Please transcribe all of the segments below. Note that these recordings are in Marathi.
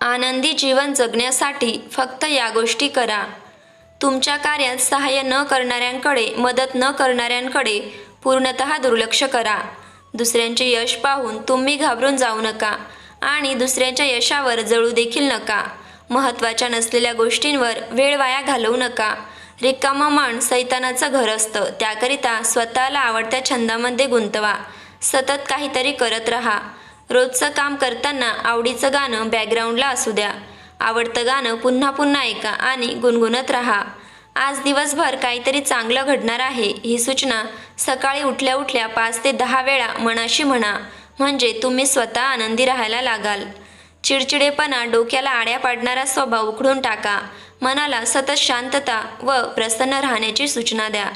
आनंदी जीवन जगण्यासाठी फक्त या गोष्टी करा. तुमच्या कार्यात सहाय्य न करणाऱ्यांकडे मदत न करणाऱ्यांकडे पूर्णतः दुर्लक्ष करा. दुसऱ्यांचे यश पाहून तुम्ही घाबरून जाऊ नका आणि दुसऱ्यांच्या यशावर जळू देखील नका. महत्त्वाच्या नसलेल्या गोष्टींवर वेळ वाया घालवू नका. रिकामा मन सैतानाचं घर असतं. त्याकरिता स्वतःला आवडत्या छंदामध्ये गुंतवा. सतत काहीतरी करत राहा. रोजचं काम करताना आवडीचं गाणं बॅकग्राऊंडला असू द्या. आवडतं गाणं पुन्हा पुन्हा ऐका आणि गुणगुणत राहा. आज दिवसभर काहीतरी चांगलं घडणार आहे ही सूचना सकाळी उठल्या उठल्या पाच ते दहा वेळा मनाशी म्हणा. म्हणजे तुम्ही स्वतः आनंदी राहायला लागाल. चिडचिडेपणा डोक्याला आड्या पाडणारा स्वभाव उखडून टाका. मनाला सतत शांतता व प्रसन्न राहण्याची सूचना द्या.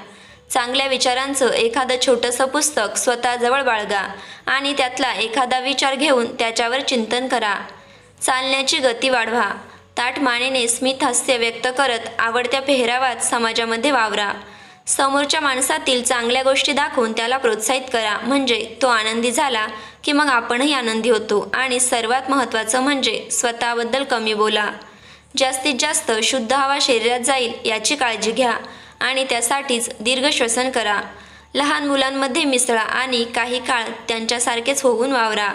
चांगल्या विचारांचं एखादं छोटंसं पुस्तक स्वतःजवळ बाळगा आणि त्यातला एखादा विचार घेऊन त्याच्यावर चिंतन करा. चालण्याची गती वाढवा. ताट मानेने स्मित हास्य व्यक्त करत आवडत्या पेहरावात समाजामध्ये वावरा. समोरच्या माणसातील चांगल्या गोष्टी दाखवून त्याला प्रोत्साहित करा. म्हणजे तो आनंदी झाला की मग आपणही आनंदी होतो. आणि सर्वात महत्त्वाचं म्हणजे स्वतःबद्दल कमी बोला. जास्तीत जास्त शुद्ध हवा शरीरात जाईल याची काळजी घ्या. आणि त्यासाठीच दीर्घ श्वसन करा. लहान मुलांमध्ये मिसळा आणि काही काळ त्यांच्यासारखेच होऊन वावरा.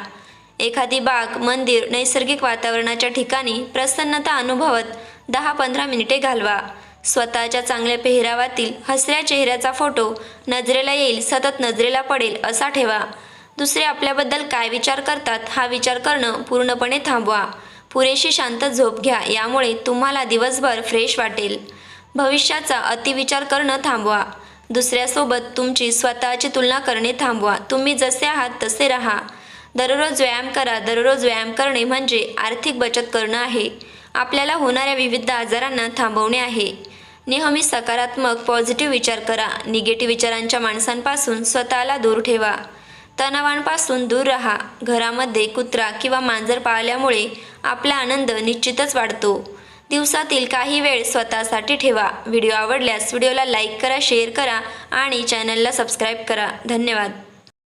एखादी बाग मंदिर नैसर्गिक वातावरणाच्या ठिकाणी प्रसन्नता अनुभवत दहा पंधरा मिनिटे घालवा. स्वतःच्या चांगल्या पेहरावातील हसऱ्या चेहऱ्याचा फोटो नजरेला येईल सतत नजरेला पडेल असा ठेवा. दुसरे आपल्याबद्दल काय विचार करतात हा विचार करणं पूर्णपणे थांबवा. पुरेशी शांत झोप घ्या यामुळे तुम्हाला दिवसभर फ्रेश वाटेल. भविष्याचा अतिविचार करणं थांबवा. दुसऱ्यासोबत तुमची स्वतःची तुलना करणे थांबवा. तुम्ही जसे आहात तसे राहा. दररोज व्यायाम करा. दररोज व्यायाम करणे म्हणजे आर्थिक बचत करणं आहे. आपल्याला होणाऱ्या विविध आजारांना थांबवणे आहे. नेहमी सकारात्मक पॉझिटिव्ह विचार करा. निगेटिव्ह विचारांच्या माणसांपासून स्वतःला दूर ठेवा. तणावांपासून दूर राहा. घरामध्ये कुत्रा किंवा मांजर पाळल्यामुळे आपला आनंद निश्चितच वाढतो. दिवसातील काही वेळ स्वतःसाठी ठेवा. व्हिडिओ आवडल्यास व्हिडिओला लाईक करा शेअर करा आणि चॅनलला सबस्क्राईब करा. धन्यवाद.